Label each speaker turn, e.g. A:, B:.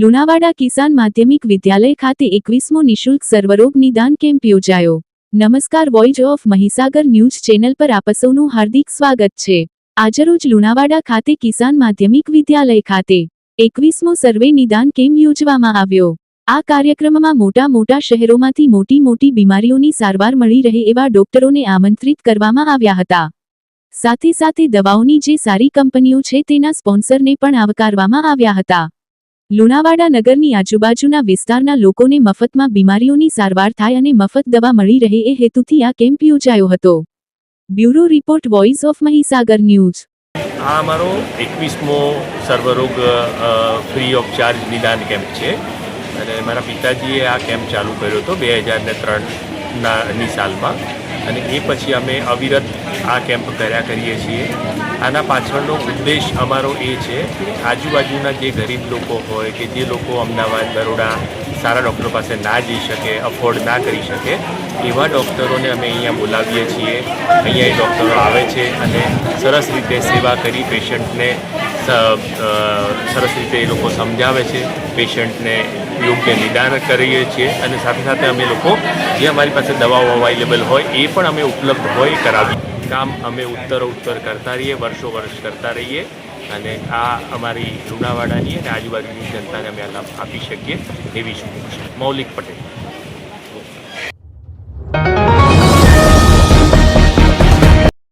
A: લુણાવાડા કિસાન માધ્યમિક વિદ્યાલય ખાતે એકવીસમો નિશુલ્ક સર્વરોગ નિદાન કેમ્પ યોજાયો. નમસ્કાર voice of Mahisagar news channel પર આપસોનું હાર્દિક સ્વાગત છે. આજરોજ લુણાવાડા ખાતે કિસાન માધ્યમિક વિદ્યાલય ખાતે એકવીસમો સર્વે નિદાન કેમ્પ યોજવામાં આવ્યો. આ કાર્યક્રમમાં મોટા મોટા શહેરોમાંથી મોટી મોટી બીમારીઓની સારવાર મળી રહે એવા ડોક્ટરોને આમંત્રિત કરવામાં આવ્યા હતા. સાથે સાથે દવાઓની જે સારી કંપનીઓ છે તેના સ્પોન્સરને પણ આવકારવામાં આવ્યા હતા. લુણાવાડા નગરની આજુબાજુના વિસ્તારના લોકોને મફતમાં બીમારીઓની સારવાર થાય અને મફત દવા મળી રહે એ હેતુથી આ કેમ્પ યોજાયો હતો. Bureau report voice of Mahisagar news.
B: આ અમારો એકવીસમો સર્વરોગ ફ્રી ઓફ ચાર્જ નિદાન કેમ્પ છે. અને મારા પિતાજીએ આ કેમ્પ ચાલુ કર્યો હતો બે હજાર ને ત્રણના ની સાલમાં. અને એ પછી અમે અવિરત આ કેમ્પ કર્યા કરીએ છીએ. આના પાછળનો ઉદ્દેશ અમારો એ છે કે આજુબાજુના જે ગરીબ લોકો હોય કે જે લોકો અમદાવાદ, બરોડા સારા ડૉક્ટરો પાસે ના જઈ શકે, અફોર્ડ ના કરી શકે, એવા ડૉક્ટરોને અમે અહીંયા બોલાવીએ છીએ. અહીંયા એ ડૉક્ટરો આવે છે અને સરસ રીતે સેવા કરી પેશન્ટને સરસ રીતે એ લોકો સમજાવે છે, પેશન્ટને યોગ્ય નિદાન કરીએ છીએ અને સાથે સાથે અમે લોકો જે અમારી પાસે દવાઓ અવાઇલેબલ હોય એ પણ અમે ઉપલબ્ધ હોય કરાવી. કામ અમે ઉત્તર ઉત્તર કરતા રહીએ, વર્ષો વર્ષ કરતા રહીએ અને આ અમારી લુણાવાડાની અને આજુબાજુની જનતાને અમે આ લાભ આપી શકીએ એવી શુભેચ્છા મૌલિક પટેલ.